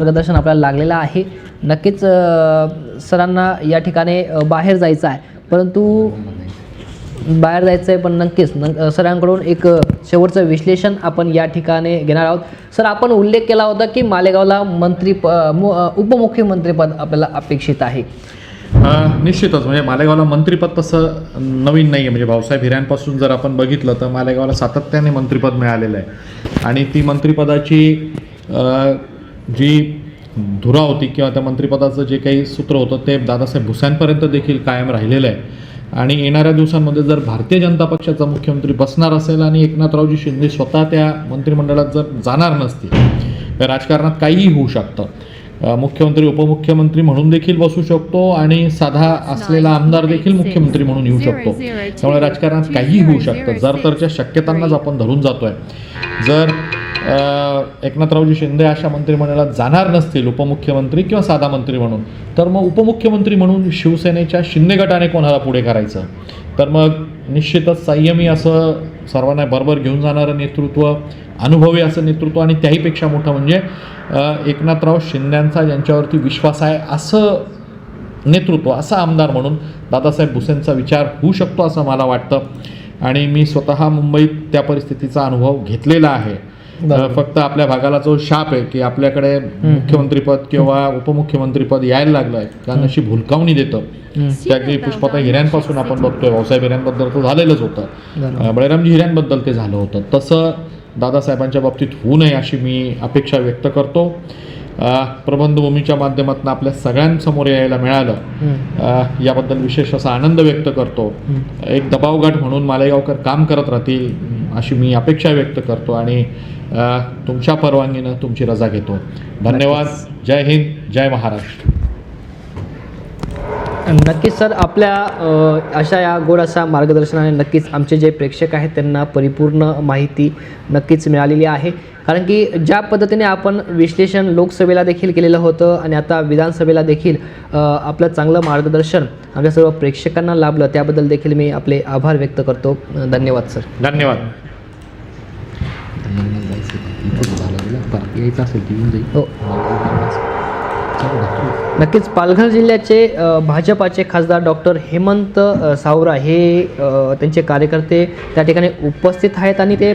मार्गदर्शन आपल्याला लागलेलं आहे. नक्कीच सरांना या ठिकाणी बाहेर जायचं आहे. परंतु बाहेर जायचं आहे पण नक्कीच न सरांकडून एक शेवटचं विश्लेषण आपण या ठिकाणी घेणार आहोत. सर आपण उल्लेख केला होता की मालेगावला मंत्री प मु- उपमुख्यमंत्रीपद आपल्याला अपेक्षित आहे. निश्चितच. म्हणजे मालेगावला मंत्रिपद तसं नवीन नाही आहे म्हणजे भाऊसाहेब हिऱ्यांपासून जर आपण बघितलं तर मालेगावला सातत्याने मंत्रिपद मिळालेलं आहे. आणि ती मंत्रिपदाची जी धुरा होती किंवा त्या मंत्रिपदाचं जे काही सूत्र होतं ते दादासाहेब भुसांपर्यंत देखील कायम राहिलेलं आहे. आणि येणाऱ्या दिवसांमध्ये जर भारतीय जनता पक्षाचा मुख्यमंत्री बसणार असेल आणि एकनाथरावजी शिंदे स्वतः त्या मंत्रिमंडळात जर जाणार नसतील तर राजकारणात काहीही होऊ शकतं. मुख्यमंत्री उपमुख्यमंत्री म्हणून देखील बसू शकतो आणि साधा असलेला आमदार देखील मुख्यमंत्री म्हणून येऊ शकतो. त्यामुळे राजकारणात काहीही होऊ शकतं. जर तरच्या शक्यतांनाच आपण धरून जातोय. जर एकनाथरावजी शिंदे अशा मंत्रिमंडळात जाणार नसतील उपमुख्यमंत्री किंवा साधा मंत्री म्हणून. तर मग उपमुख्यमंत्री म्हणून शिवसेनेच्या शिंदे गटाने कोणाला पुढे करायचं? तर मग निश्चितच संयमी असं सर्वांना बरोबर घेऊन जाणारं नेतृत्व अनुभवी असं नेतृत्व आणि त्याहीपेक्षा मोठं म्हणजे एकनाथराव शिंद्यांचा ज्यांच्यावरती विश्वास आहे असं नेतृत्व असा आमदार म्हणून दादासाहेब भुसेंचा विचार होऊ शकतो असं मला वाटतं. आणि मी स्वतः मुंबईत त्या परिस्थितीचा अनुभव घेतलेला आहे. फक्त आपल्या भागाला जो शाप आहे की आपल्याकडे मुख्यमंत्रीपद किंवा उपमुख्यमंत्रीपद यायला लागलं आहे कारण अशी भुलकावणी देतं. त्या अगदी पुष्पाताई हिऱ्यांपासून आपण बघतोय भाऊसाहेब हिऱ्यांबद्दल तर झालेलंच होतं. बळीरामजी हिऱ्यांबद्दल ते झालं होतं. तसं दादासाहेबांच्या बाबतीत होऊ नये अशी मी अपेक्षा व्यक्त करतो. प्रबंधभूमीच्या माध्यमातून आपल्या सगळ्यांसमोर यायला मिळालं. याबद्दल विशेष असा आनंद व्यक्त करतो. एक दबावगट म्हणून मालेगावकर काम करत राहतील. अशी मी अपेक्षा व्यक्त करतो आणि तुमच्या परवानगीनं तुमची रजा घेतो. धन्यवाद. जय हिंद जय महाराष्ट्र. नक्कीच सर आपल्या अशा या गोड अशा मार्गदर्शनाने नक्कीच आमचे जे प्रेक्षक आहेत त्यांना परिपूर्ण माहिती नक्कीच मिळालेली आहे. कारण की ज्या पद्धतीने आपण विश्लेषण लोकसभेला देखील केलेलं होतं आणि आता विधानसभेला देखील आपलं चांगलं मार्गदर्शन आमच्या सर्व प्रेक्षकांना लाभलं त्याबद्दल देखील मी आपले आभार व्यक्त करतो. धन्यवाद सर. धन्यवाद. हो. नक्कीच. पालघर जिल्ह्याचे भाजपाचे खासदार डॉक्टर हेमंत सावरा हे त्यांचे कार्यकर्ते त्या ठिकाणी उपस्थित आहेत आणि ते